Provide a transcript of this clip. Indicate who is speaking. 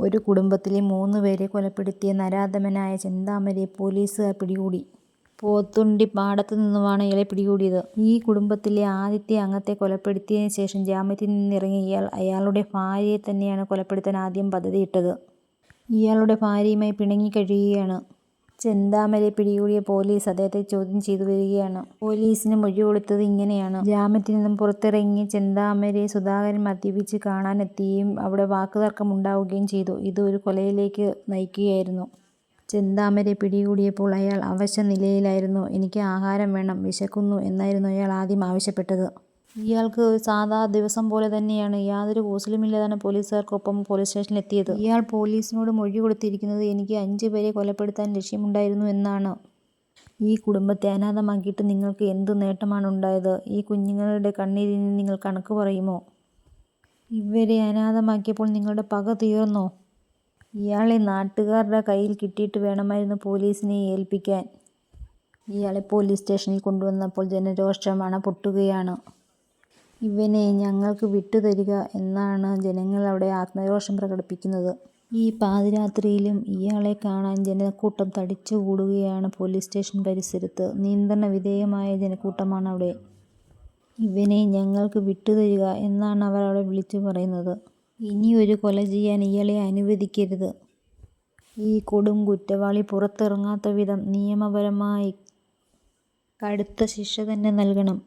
Speaker 1: ഒരു കുടുംബത്തിലെ മൂന്ന് പേരെ കൊലപ്പെടുത്തിയ നരാധമനായ ചെന്താമരയെ പോലീസുകാർ പിടികൂടി. പോത്തുണ്ടി പാടത്തു നിന്നുമാണ് ഇയാളെ പിടികൂടിയത്. ഈ കുടുംബത്തിലെ ആദ്യത്തെ അംഗത്തെ കൊലപ്പെടുത്തിയതിന് ശേഷം ജാമ്യത്തിൽ നിന്നിറങ്ങിയ ഇയാൾ അയാളുടെ ഭാര്യയെ തന്നെയാണ് കൊലപ്പെടുത്താൻ ആദ്യം പദ്ധതിയിട്ടത്. ഇയാളുടെ ഭാര്യയുമായി പിണങ്ങിക്കഴിയുകയാണ്. ചെന്താമരയെ പിടികൂടിയ പോലീസ് അദ്ദേഹത്തെ ചോദ്യം ചെയ്തു വരികയാണ്. പോലീസിന് മൊഴി കൊടുത്തത് ഇങ്ങനെയാണ്. ജാമ്യത്തിൽ നിന്നും പുറത്തിറങ്ങി ചെന്താമരയെ സുധാകരൻ മദ്യപിച്ച് കാണാനെത്തുകയും അവിടെ വാക്കുതർക്കം ഉണ്ടാവുകയും ചെയ്തു. ഇത് ഒരു കൊലയിലേക്ക് നയിക്കുകയായിരുന്നു. ചെന്താമരെ പിടികൂടിയപ്പോൾ അയാൾ അവശ നിലയിലായിരുന്നു എനിക്ക് ആഹാരം വേണം, വിശക്കുന്നു എന്നായിരുന്നു അയാൾ ആദ്യം ആവശ്യപ്പെട്ടത്. ഇയാൾക്ക് സാധാ ദിവസം പോലെ തന്നെയാണ്. യാതൊരു കൂസലുമില്ലാതെയാണ് പോലീസുകാർക്കൊപ്പം പോലീസ് സ്റ്റേഷനിൽ എത്തിയത്. ഇയാൾ പോലീസിനോട് മൊഴി കൊടുത്തിരിക്കുന്നത് എനിക്ക് അഞ്ചു പേരെ കൊലപ്പെടുത്താൻ ലക്ഷ്യമുണ്ടായിരുന്നു എന്നാണ്. ഈ കുടുംബത്തെ അനാഥമാക്കിയിട്ട് നിങ്ങൾക്ക് എന്ത് നേട്ടമാണ് ഉണ്ടായത്? ഈ കുഞ്ഞുങ്ങളുടെ കണ്ണീരിന് നിങ്ങൾ കണക്ക് പറയുമോ? ഇവരെ അനാഥമാക്കിയപ്പോൾ നിങ്ങളുടെ പക തീർന്നോ? ഇയാളെ നാട്ടുകാരുടെ കയ്യിൽ കിട്ടിയിട്ട് വേണമായിരുന്നു പോലീസിനെ ഏൽപ്പിക്കാൻ. ഇയാളെ പോലീസ് സ്റ്റേഷനിൽ കൊണ്ടുവന്നപ്പോൾ ജനരോഷമാണ് അണപൊട്ടുകയാണ്. ഇവനെ ഞങ്ങൾക്ക് വിട്ടുതരിക എന്നാണ് ജനങ്ങൾ അവിടെ ആത്മരോഷം പ്രകടിപ്പിക്കുന്നത്. ഈ പാതിരാത്രിയിലും ഇയാളെ കാണാൻ ജനക്കൂട്ടം തടിച്ചുകൂടുകയാണ് പോലീസ് സ്റ്റേഷൻ പരിസരത്ത്. നിയന്ത്രണ വിധേയമായ ജനക്കൂട്ടമാണ് അവിടെ ഇവനെ ഞങ്ങൾക്ക് വിട്ടുതരിക എന്നാണ് അവർ അവിടെ വിളിച്ചുപറയുന്നത്. ഇനിയൊരു കൊല ചെയ്യാൻ ഇയാളെ അനുവദിക്കരുത്. ഈ കൊടും കുറ്റവാളി പുറത്തിറങ്ങാത്ത വിധം നിയമപരമായി കടുത്ത ശിക്ഷ തന്നെ നൽകണം.